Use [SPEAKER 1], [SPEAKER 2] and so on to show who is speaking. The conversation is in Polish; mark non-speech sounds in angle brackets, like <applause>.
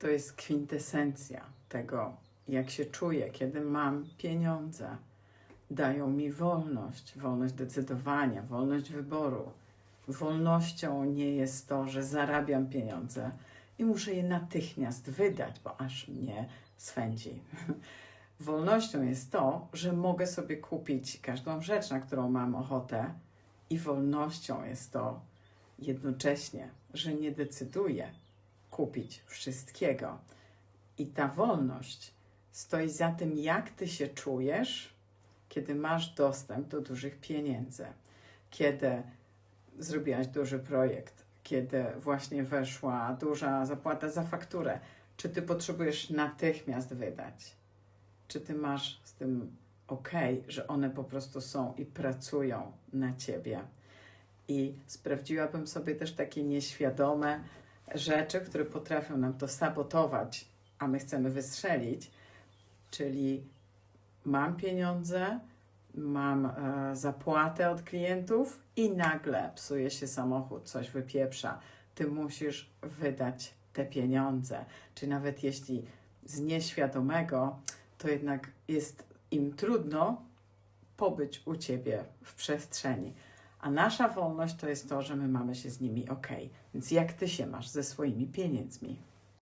[SPEAKER 1] To jest kwintesencja tego, jak się czuję, kiedy mam pieniądze. Dają mi wolność, wolność decydowania, wolność wyboru. Wolnością nie jest to, że zarabiam pieniądze i muszę je natychmiast wydać, bo aż mnie swędzi. <laughs> Wolnością jest to, że mogę sobie kupić każdą rzecz, na którą mam ochotę, i wolnością jest to jednocześnie, że nie decyduję kupić wszystkiego. I ta wolność stoi za tym, jak ty się czujesz, kiedy masz dostęp do dużych pieniędzy, kiedy zrobiłaś duży projekt, kiedy właśnie weszła duża zapłata za fakturę. Czy ty potrzebujesz natychmiast wydać? Czy ty masz z tym ok, że one po prostu są i pracują na ciebie? I sprawdziłabym sobie też takie nieświadome rzeczy, które potrafią nam to sabotować, a my chcemy wystrzelić, czyli mam pieniądze, mam e, zapłatę od klientów i nagle psuje się samochód, coś wypieprza. Ty musisz wydać te pieniądze. Czy nawet jeśli z nieświadomego, to jednak jest im trudno pobyć u ciebie w przestrzeni. A nasza wolność to jest to, że my mamy się z nimi ok. Więc jak ty się masz ze swoimi pieniędzmi?